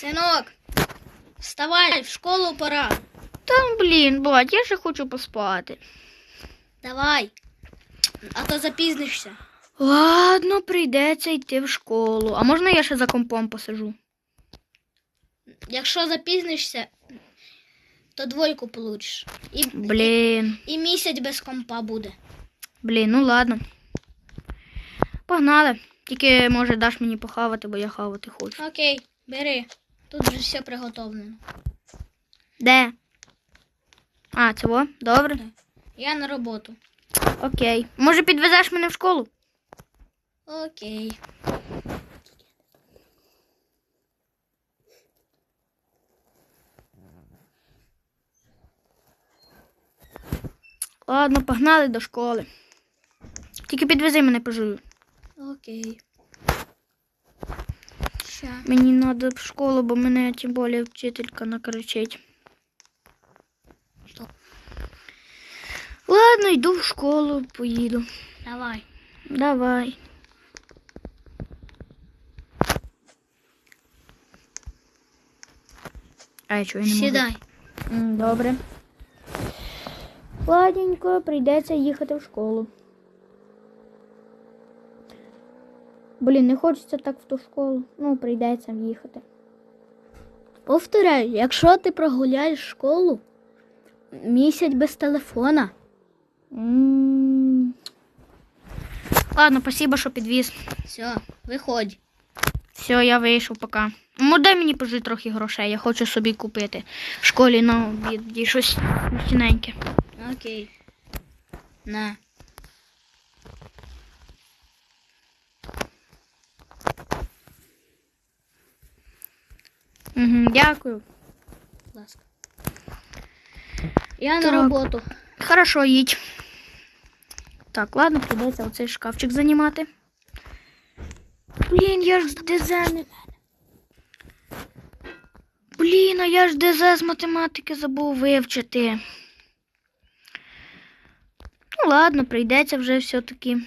Синок, вставай, в школу пора. Та блін, бать, я ще хочу поспати. Давай. А то запізнишся. Ладно, прийдеться йти в школу. А можна я ще за компом посижу? Якщо запізнишся, то двойку получиш. І, Блін. і місяць без компа буде. Блін, ну ладно. Погнали. Тільки, може, даш мені похавати, бо я хавати хочу. Окей, бери. Тут вже все приготовлено. Де? А, во? Добре. Я на роботу. Окей. Може, підвезеш мене в школу? Окей. Ладно, погнали до школи. Тільки підвези мене пожую. Окей. Мені треба в школу, бо мене тим більше вчителька накричить. Що? Ладно, йду в школу, поїду. Давай. Давай. А я чого я не можу? Сідай. Добре. Ладненько, прийдеться їхати в школу. Блін, не хочеться так в ту школу. Ну, прийдеться їхати. Повторяю, якщо ти прогуляєш школу, місяць без телефона. Ладно, спасибо, що підвіз. Все, виходь. Все, я вийшов пока. Ну, дай мені пожити трохи грошей, я хочу собі купити в школі на обід і щось смачненьке. Окей. На. Угу, дякую. Будь ласка. Я Так. на роботу. Хорошо, їдь. Так, ладно, придеться оцей шкафчик займати. Блін, я ж ДЗ. Блін, а я ж ДЗ з математики забув вивчити. Ну, ладно, прийдеться вже все-таки.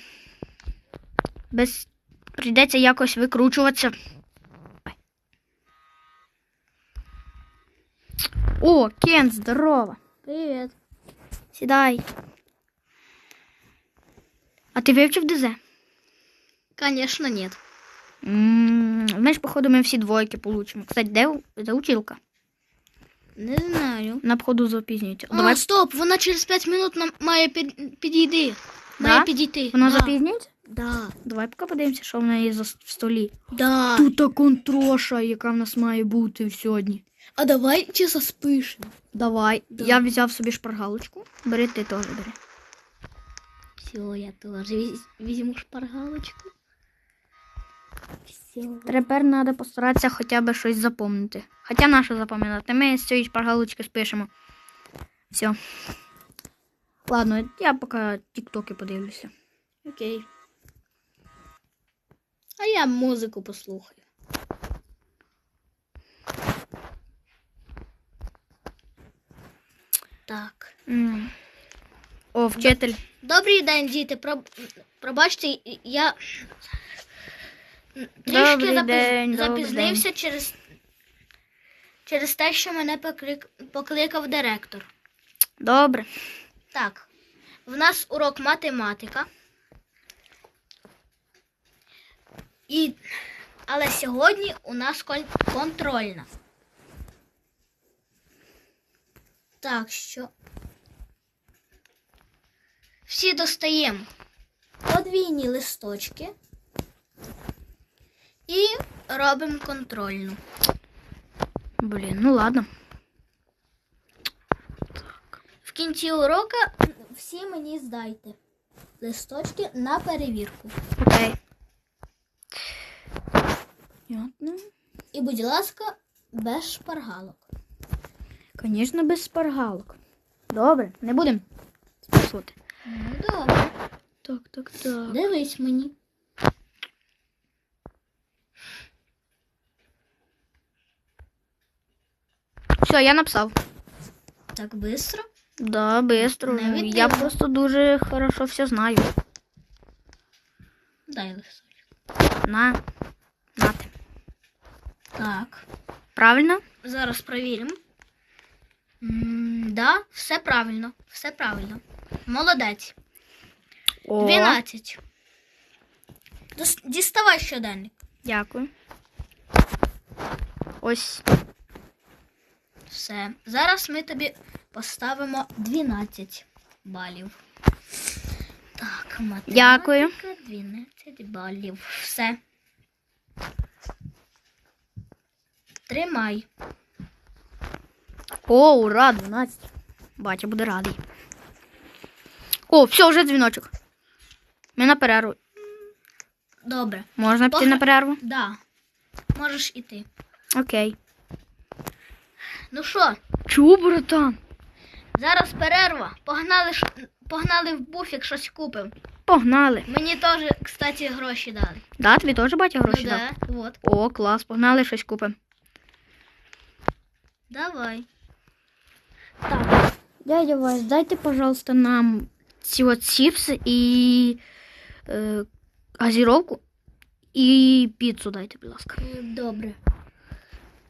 Без... Прийдеться якось викручуватися. О, Кен, здорово. Привіт. Сідай. А ти вивчив ДЗ? Конечно, нет. М, Знаєш, походу, ми всі двойки получимо. Кстати, де де училка? Не знаю. На походу запізнюється. А, Давай. стоп, вона через 5 минут нам має під... підійти. Да? Підійти. Вона да. запізнюється? Да. Давай поки подивимося, що в неї за с- в столі. Да. Тут та контроша, яка в нас має бути сьогодні. А давай чи заспишемо? Давай. Да. Я взяв собі шпаргалочку. Бери, ти теж бери. Все, я теж візьму шпаргалочку. Все. Тепер треба постаратися хоча б щось запомнити. Хоча нащо запам'ятати? Ми з цієї шпаргалочки спишемо. Все. Ладно, я поки тіктоки подивлюся. Окей. А я музику послухаю. Так. М. О, вчитель. Добрий день, діти. Про... Пробачте, я трішки Добрий запіз- день, добрий запізнився через... через те, що мене поклик... покликав директор. Добре. Так, в нас урок математика. І... Але сьогодні у нас кон- контрольна. Так що. Всі достаємо подвійні листочки і робимо контрольну. Блін, ну ладно. В кінці урока всі мені здайте листочки на перевірку. Окей. Понятно. І, будь ласка, без шпаргалок. Звісно, без спаргалок. Добре, не будемо спрашувати. Ну, добре. Так, так, так. Дивись мені. Все, я написав. Так бистро. Да, быстро. Я просто дуже хорошо все знаю. Дай листочок. На. Нате. Так. Правильно? Зараз провіримо. М, Да, все правильно. Все правильно. Молодець. О, 12. Дос- Діставай щоденник. Дякую. Ось. Все. Зараз ми тобі поставимо 12 балів. Так, математика. Дякую. 12 балів. Все. Тримай. О, ура, 12. Батя буде радий. О, все, вже дзвіночок. Ми на перерву. Добре. Можна піти Погра- на перерву? Да. Можеш іти. Окей. Ну що, Чу, братан? зараз перерва. Погнали, ш- погнали в буфік, щось купимо. Погнали. Мені теж, кстати, гроші дали. Да, тобі теж батя гроші ну, дав? да, от. О, клас, погнали щось купимо. Давай. Так, дядя Вась, дайте, пожалуйста, нам ці от чіпси і е, газіровку і піцу дайте, будь ласка. Добре.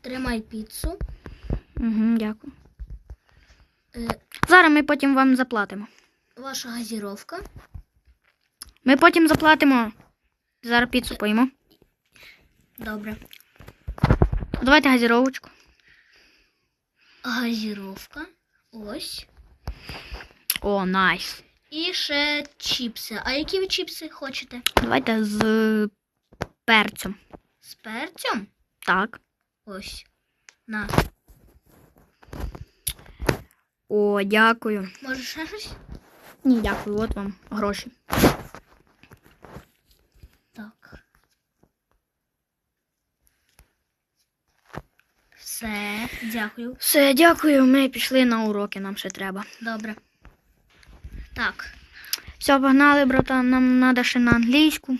Тримай піцу. Угу, дякую. Е, Зараз ми потім вам заплатимо. Ваша газіровка. Ми потім заплатимо. Зараз піцу поїмо. Добре. Давайте газіровочку. Газіровка. Ось. О, найс. І ще чіпси. А які ви чіпси хочете? Давайте з перцем. З перцем? Так. Ось. На. О, дякую. Може ще щось? Ні, дякую, от вам гроші. Так. Все, дякую. Все, дякую. Ми пішли на уроки, нам ще треба. Добре. Так. Все, погнали, братан, нам треба ще на англійську.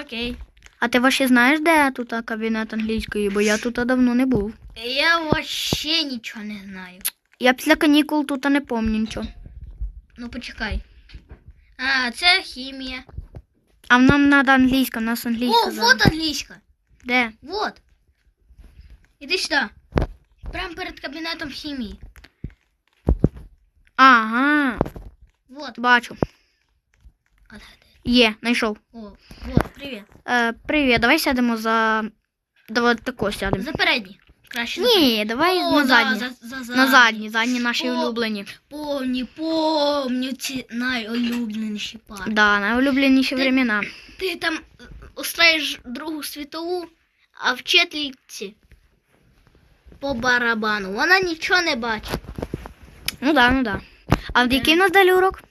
Окей. А ти вообще знаєш, де тут кабінет англійської, бо я тут давно не був. Я вообще нічого не знаю. Я після канікул тут не пам'ятаю нічого. Ну почекай. А, це хімія. А нам треба англійська, в нас англійська. О, зараз. вот англійська. Де? Вот. Іди сюди. Прямо перед кабінетом хімії. Ага, Вот. бачу. Отгадай. Є, знайшов. О, вот, привіт. Е, привіт, давай сядемо за. Давай тако сядемо. За передні. Краще за. Ні, давай О, на да, задні. за, за, задні. На задні, задні наші О. улюблені. Помні, помню ці найулюбленіші пари. Да, найулюбленіші времена. Ти там е, устраєш Другу світову, а вчительці по барабану. Вона нічого не бачить. Ну да, ну да. А в який в нас далі урок?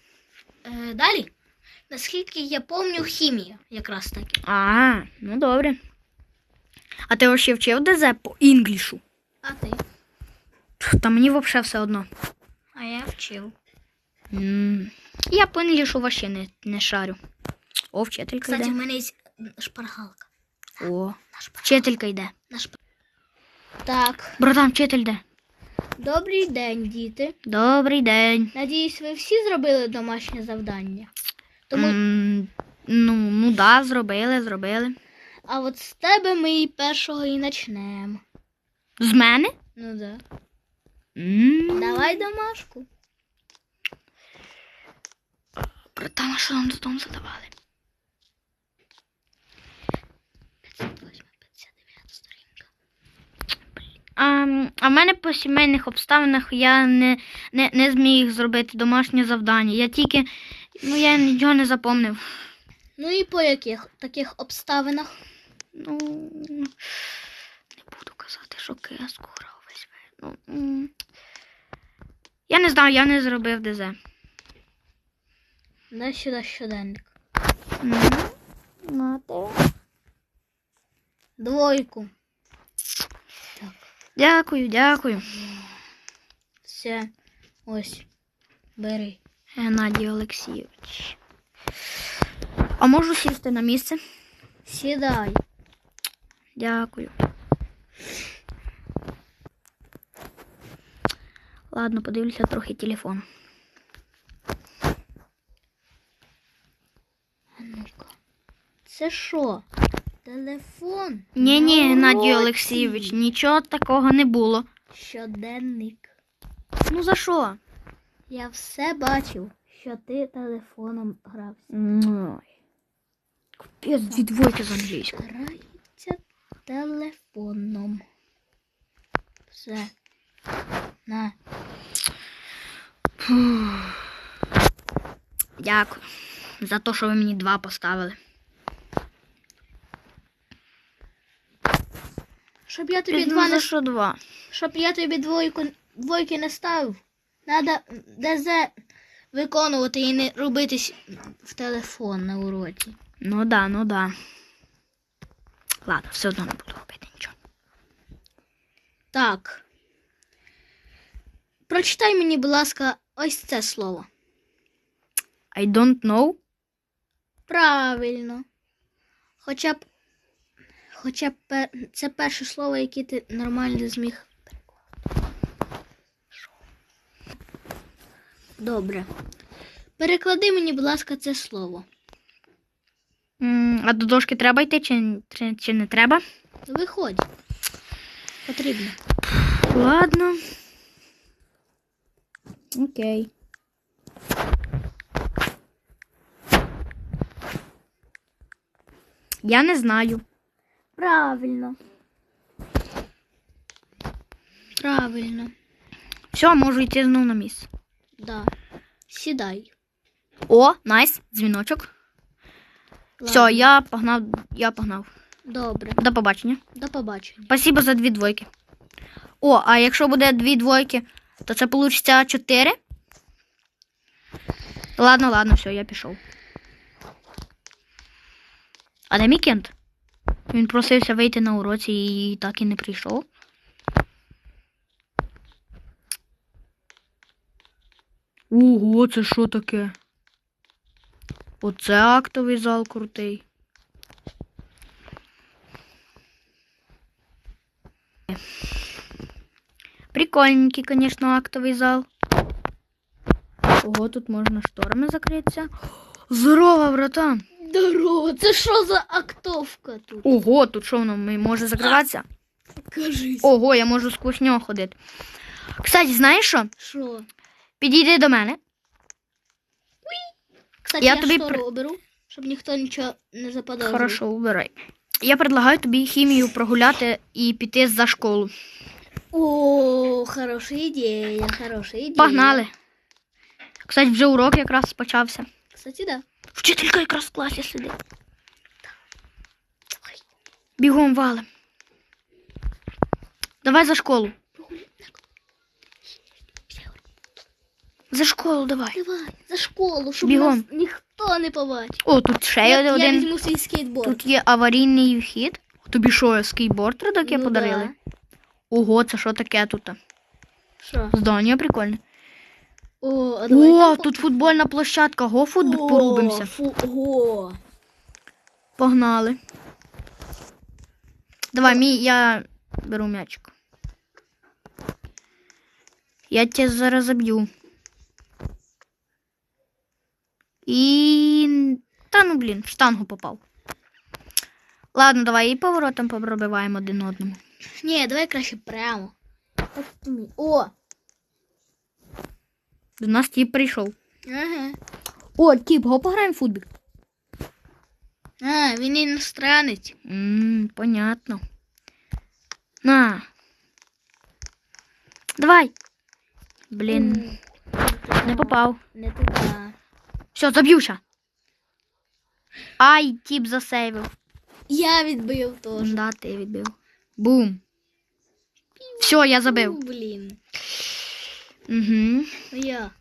Е, далі, наскільки я пам'ятаю, хімія якраз таки. А, ну добре. А ти вообще вчив ДЗ по інглішу? А ти? Та мені взагалі все одно. А я вчив. М, Я по інглішу вообще не, не шарю. О, вчителька Кстати, в йде. мене є шпаргалка. О, вчителька йде. на шпар... Так, Братан, вчитель йде. добрий день, діти. Добрий день. Надіюсь, ви всі зробили домашнє завдання. Тому, М, ну, ну да, зробили, зробили. а от з тебе ми і першого і почнемо. З мене? Ну да. М, Давай домашку. Братан, а що нам додому задавали? А, а в мене по сімейних обставинах я не, не, не зміг зробити домашнє завдання. Я тільки, ну я нічого не запомнив. Ну і по яких таких обставинах? Ну, не буду казати, що кеску грав весь ну. Я не знаю, я не зробив ДЗ. Дай сюди щоденник. Мати. Двойку. Дякую, дякую. Все. Ось. Бери. Геннадій Олексійович. А можу сісти на місце? Сідай. Дякую. Ладно, подивлюся трохи телефон. Ну-ка. Це що? Телефон. Ні, ні, на Геннадій. Олексійович, нічого такого не було. Щоденник. Ну за що? Я все бачив, що ти телефоном грався. Ой. Капець, дві двойки з англійською. Грається телефоном. Все. На. Дякую за те, що ви мені два поставили. Щоб я тобі два не що два? щоб я тобі двойку двойки не ставив. Надо ДЗ виконувати і не робити с- в телефон на уроці. Ну да, ну да. Ладно, все одно не буду робити нічого. Так. Прочитай мені, будь ласка, ось це слово. I don't know. Правильно. Хоча б. Хоча пер- це перше слово, яке ти нормально зміг. Добре. Переклади мені, будь ласка, це слово. А до дошки треба йти чи, чи, чи не треба? Виходь. Потрібно. Ладно. Окей. Я не знаю. Правильно. Правильно. Все, можу йти знову на місце. Да. Сідай. О, найс, дзвіночок. Все, я погнав, я погнав. Добре. До побачення. До побачення. Спасибо за дві двойки. О, а якщо буде дві двойки, то це вийде чотири. Ладно, ладно, все, я пішов. А де мій кент? Він просився вийти на уроці і так і не прийшов. Ого, це що таке? Оце актовий зал крутий. Прикольненький, конечно, актовий зал. Ого, тут можна шторами закритися. Здорово, братан! Здорово, це що за актовка тут? Ого, тут що воно може закриватися? Кажись. Ого, я можу сквозь нього ходити. Кстати, знаєш що? Що? Підійди до мене. Кстати, Я я, тобі штору при- оберу, щоб ніхто нічого не заподозрив. Хорошо, убирай. Я предлагаю тобі хімію прогуляти і піти за школу. О, хороша ідея, хороша ідея. Погнали. Кстати, вже урок якраз почався. Кстати, да. Вчителька якраз в класі сидить. Бігом валим. Давай за школу. За школу давай. Давай, за школу, щоб Бігом. нас ніхто не побачив. О, тут ще Я, є я один. візьму свій скейтборд. Тут є аварійний вхід. Тобі що, скейтборд таке Ну подарили? да. Ого, це що таке тут? Що? Здання прикольне. О, а давай О, там тут футбольна площадка. Го футбол О, порубимося. Фу... О. Погнали. Давай, мій, я беру м'ячик. Я тебе зараз заб'ю. І. Та ну блін, в штангу попав. Ладно, давай і поворотом попробиваємо один одному. Ні, давай краще прямо. Так. О! До нас тіп прийшов. Ага. О, тіп, го пограємо в футбік. А, він іностранець. Ммм, понятно. На. Давай. Блін, не попав. Не туди. Все, заб'юся. Ай, тіп засейвив. Я відбив теж. Да, ти відбив. Бум. Все, я забив. Ну, блін. Угу. Як?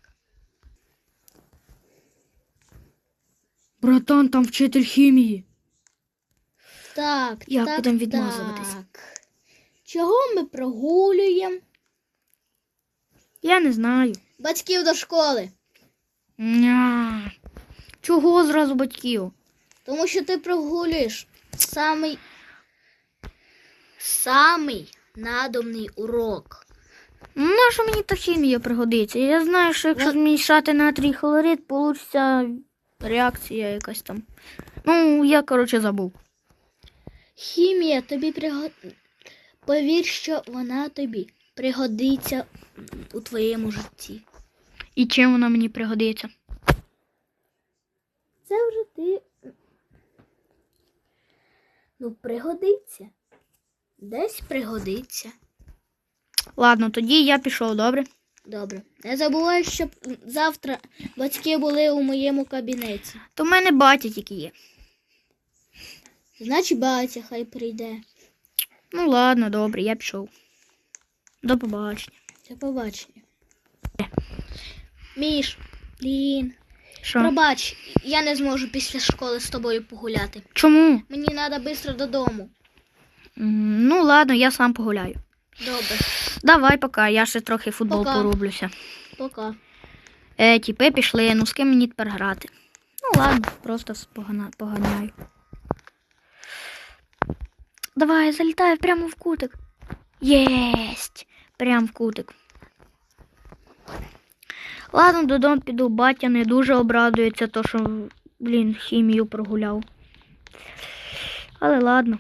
Братан, там вчитель хімії. Так, Як так, будемо відмазуватись? Так. Чого ми прогулюємо? Я не знаю. Батьків до школи. Ня. Чого зразу батьків? Тому що ти прогулюєш самий самий надомний урок. Що мені та хімія пригодиться? Я знаю, що якщо змішати натрій хлорид, получиться реакція якась там. Ну, я, коротше, забув. Хімія тобі пригод... Повір, що вона тобі пригодиться у твоєму житті. І чим вона мені пригодиться? Це вже ти. Ну, пригодиться. Десь пригодиться. Ладно, тоді я пішов, добре? Добре. Не забувай, щоб завтра батьки були у моєму кабінеті. То в мене батя тільки є. Значить, батя хай прийде. Ну ладно, добре, я пішов. До побачення. До побачення. Міш, блін. Що? Пробач, я не зможу після школи з тобою погуляти. Чому? Мені треба швидко додому. М, Ну ладно, я сам погуляю. Добре, Давай пока, я ще трохи футбол Пока. порублюся. пока. Е, тіпи пішли, ну з ким мені тепер грати? Ну ладно, просто спогана- поганяю. Давай, залітай прямо в кутик. Єсть! Прям в кутик. Ладно, додому піду, батя не дуже обрадується, то що, блін, хімію прогуляв. Але ладно.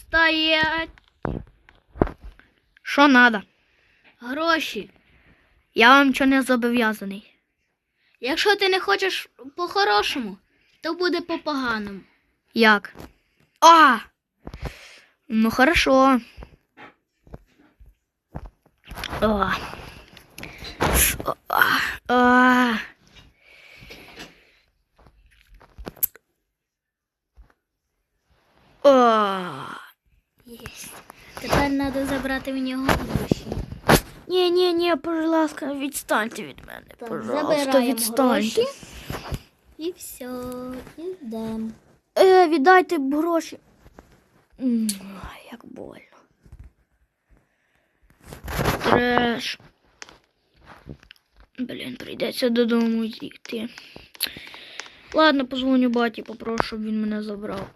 Стоять Що надо? гроші. Я вам нічого не зобов'язаний. Якщо ти не хочеш по-хорошому, то буде по-поганому. Як? А! Ну хорошо. А. А. Єсть. Тепер треба забрати в нього гроші. Ні, ні, ні, будь ласка, відстаньте від мене. Так, Пожалуйста, забираємо відстаньте. гроші. І все, йдемо. Е, віддайте б гроші. М, ай, Як больно. Треш. Блін, прийдеться додому йти. Ладно, позвоню баті, попрошу, щоб він мене забрав.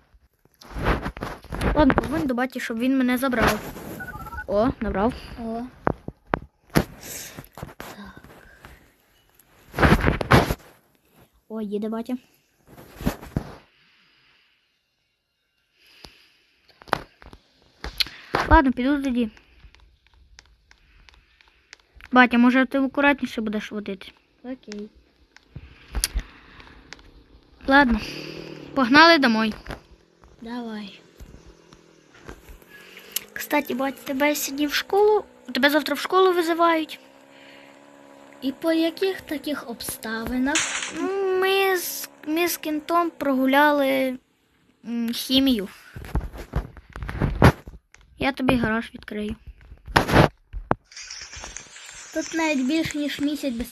Ладно, позвоню до баті, щоб він мене забрав. О, набрав. О. О, їде батя. Ладно, піду тоді. Батя, може ти акуратніше будеш водити? Окей. Ладно. Погнали домой. Давай. Кстати, батя, тебе сьогодні в школу. Тебе завтра в школу визивають. І по яких таких обставинах? Ну, ми з, ми з кінтом прогуляли м, хімію. Я тобі гараж відкрию. Тут навіть більше, ніж місяць без,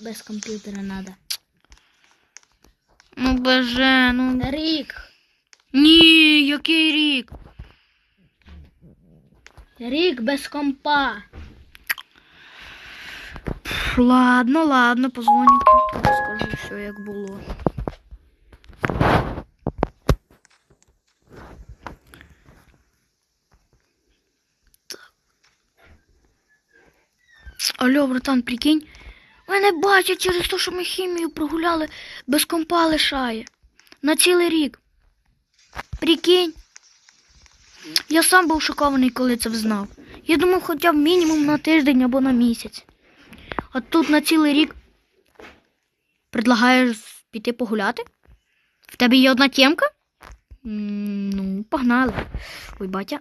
без комп'ютера треба. Ну, боже, ну. Рік. Ні, який рік? Рік без компа. Ладно, ладно, позвоню кінту, скажу, що як було. Алло, братан, прикинь. Мене бачать через те, що ми хімію прогуляли, без компа лишає. На цілий рік. Прикинь. Я сам був шокований, коли це взнав. Я думав, хоча б мінімум на тиждень або на місяць. А тут на цілий рік предлагаєш піти погуляти? В тебе є одна тємка? Ну, погнали. Ой, батя.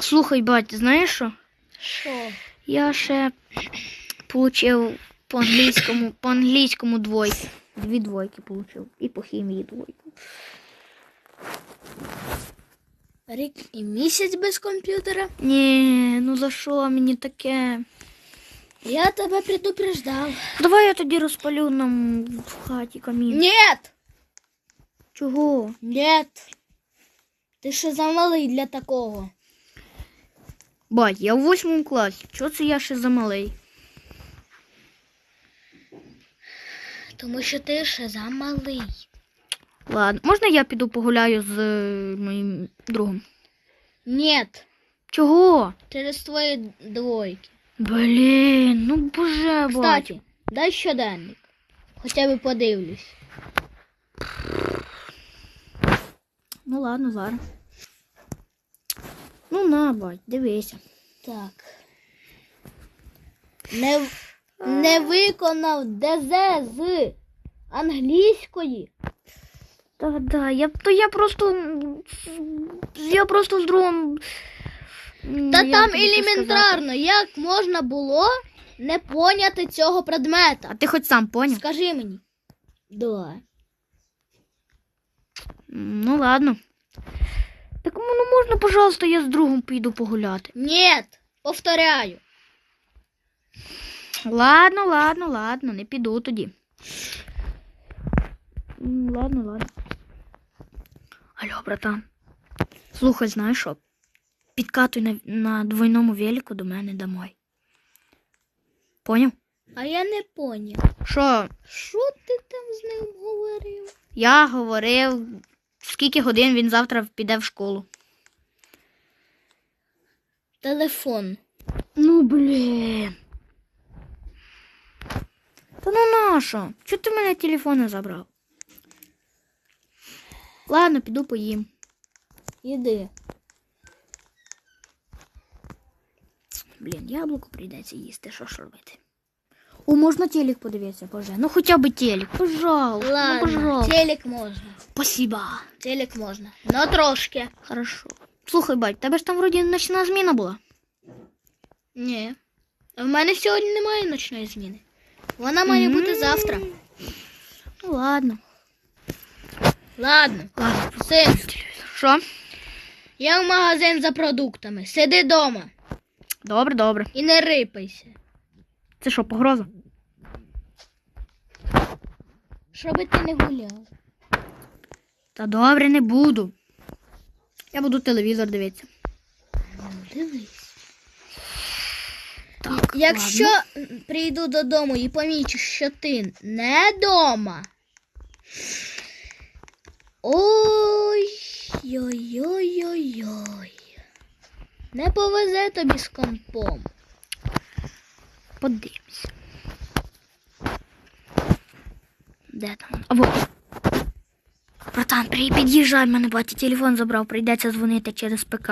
Слухай, батя, знаєш що? Що? Я ще получив по англійському, по англійському двойки. Дві двойки получив. І по хімії двойку. Рік і місяць без комп'ютера? Ні, ну за що мені таке? Я тебе предупреждав. Давай я тоді розпалю нам в хаті камін. Нет! Чого? Нет. Ти ще замалий для такого. Бать, я в восьмому класі. Чого це я ще замалий? Тому що ти ще замалий. Ладно, можна я піду погуляю з е, моїм другом? Нет. Чого? Через твої двойки. Блін, ну боже, бать. Кстати, дай щоденник. Хоча б подивлюсь. Ну ладно, зараз. Ну на, бать, дивися. Так. Не, не виконав ДЗ з англійської. Так, да, я, то я просто. Я просто з другом. Та як там елементарно, як можна було не поняти цього предмета? А ти хоч сам поняв? Скажи мені. Да. Ну ладно. Так ну можна, пожалуйста, я з другом піду погуляти. Ні, повторяю. Ладно, ладно, ладно, не піду тоді. Ладно, ладно. Алло, братан. Слухай, знаєш що? Підкатуй на, на двойному велику до мене домой. Поняв? А я не поняв. Що? Що ти там з ним говорив? Я говорив, скільки годин він завтра піде в школу. Телефон. Ну, блін. Та ну нащо? Чого ти мене телефон забрав? Ладно, піду поїм. Іди. Блін, яблуко прийдеться їсти, що ж робити? О, можна телек подивитися, боже. Ну хоча б телек, пожалуйста. Ну, Ладно, пожалуйста. телек можна. Спасибо. Телек можна. Ну трошки. Хорошо. Слухай, бать, тебе ж там вроді ночна зміна була. Ні. В мене сьогодні немає ночної зміни. Вона має бути М. завтра. Ну ладно. Ладно. Ладно. Син, Що? я в магазин за продуктами. Сиди дома Добре, добре. і не рипайся. Це що, погроза? Щоби ти не гуляв. Та добре, не буду. Я буду телевізор дивитися. Дивись. Так, Якщо ладно. прийду додому і помічу, що ти не дома. Ой, ой, ой, ой, ой. Не повезе тобі з компом. Подивимось. Де там? А во. Братан, під'їжджай, мене батя телефон забрав, прийдеться дзвонити через ПК.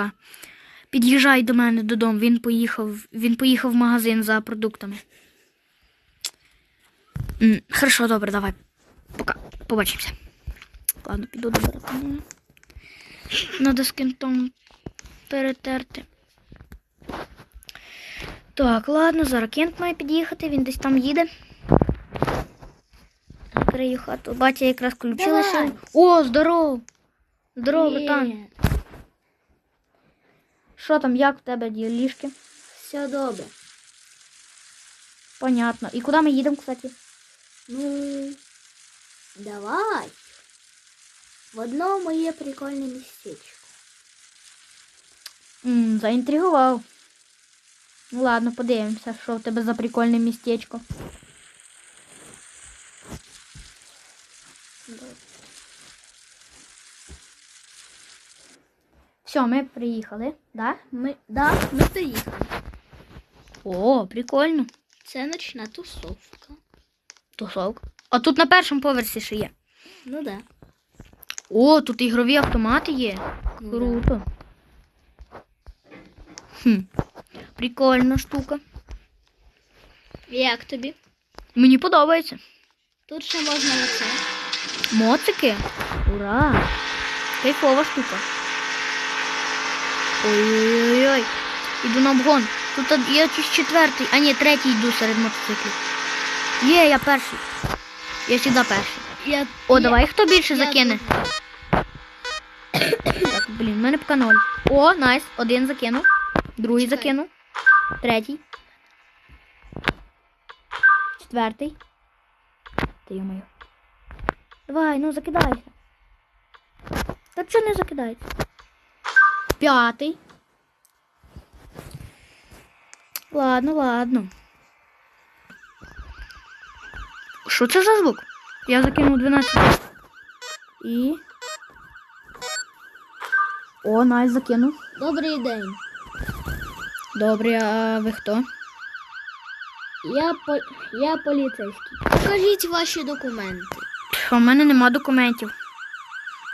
Під'їжджай до мене додому. Він поїхав, він поїхав в магазин за продуктами. Хорошо, добре, давай. Пока. Побачимося. Ладно, піду до братана. Надо з кентом перетерти. Так, ладно, зараз Кент має під'їхати, він десь там їде. Закрию хату. Батя якраз включилася. О, здоров! Здоров, братан. Що там, як в тебе ділішки? Все добре. Понятно. І куди ми їдемо, кстати? Ну, давай. В одно моє прикольне містечко. М, заінтригував. Ну ладно, подивимося, що в тебе за прикольне містечко. Все, ми приїхали, да? Ми, да, ми приїхали. О, прикольно. Це ночна тусовка. Тусовка. А тут на першому поверсі ще є. Ну да. О, тут ігрові автомати є. Ну. Круто. Хм. Прикольна штука. Як тобі? Мені подобається. Тут ще можна оце. Моцики? Ура! Кайфова штука. Ой-ой-ой. Іду на обгон. Тут я четвертий, а ні, третій йду серед мотоциклів. Є, я перший. Я завжди перший. Я, О, я- давай хто більше я закине. дуже. Так, блін, в мене поки ноль. О, найс. Один закинув. Другий Чекай. закинув. Третій. Четвертий. Ти йомаю. Давай, ну закидайся. Та чого не закидається? П'ятий. Ладно, ладно. Що це за звук? Я закинув 12. І. О, найс закинув. Добрий день. Добре, а ви хто? Я, по... я поліцейський. Покажіть ваші документи. У мене нема документів.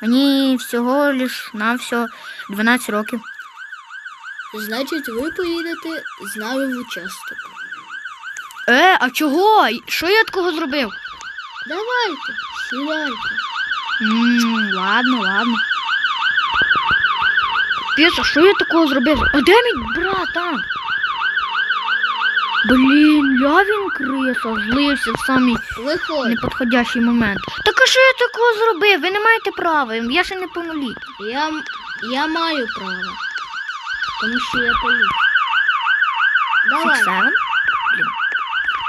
Мені всього лиш на все 12 років. Значить, ви поїдете з нами в участок. Е, а чого? Що я такого зробив? Давайте, сідайте. Ммм, ладно, ладно. А що я такого зробив? А де мій брат там? Блін, я він криса, злився в самий неподходящий момент. Так а що я такого зробив? Ви не маєте права, я ще не повнолітній. Я, я маю право. Тому що я поліція. Давай. Блін.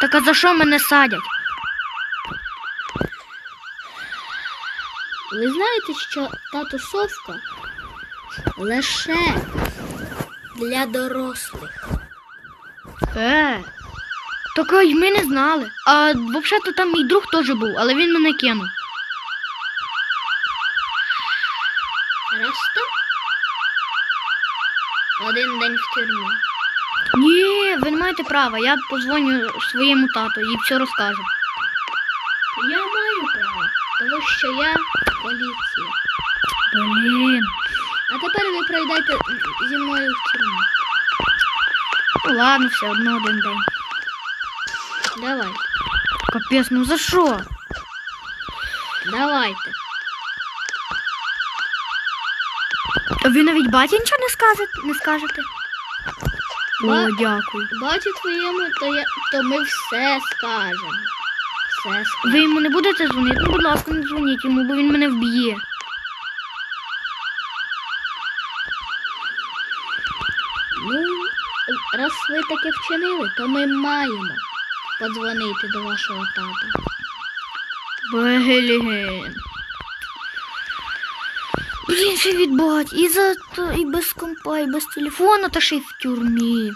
Так а за що мене садять? Ви знаєте, що та тусовка лише для дорослих. Е. Так й ми не знали. А взагалі там мій друг теж був, але він мене кинув. Так. Один день в тюрмі. Ні, ви не маєте права. Я позвоню своєму тату і все розкажу. Я маю право, тому що я поліція. Блін. А тепер ви пройдете зі мною в тюрму. Ну ладно, все одно один день. Давай, Капець, ну за що? давайте. А ви навіть баті нічого не скажете? Не скажете? О, дякую. Бачу твоєму, то, я, то ми все скажемо. Все Ви йому не будете дзвонити? Ну, будь ласка, не дзвоніть йому, бо він мене вб'є. Ну, раз ви таке вчинили, то ми маємо подзвонити до вашого тата. Блін. Блін, що відбувати. І за то, і без компа, і без телефона, та ще й в тюрмі.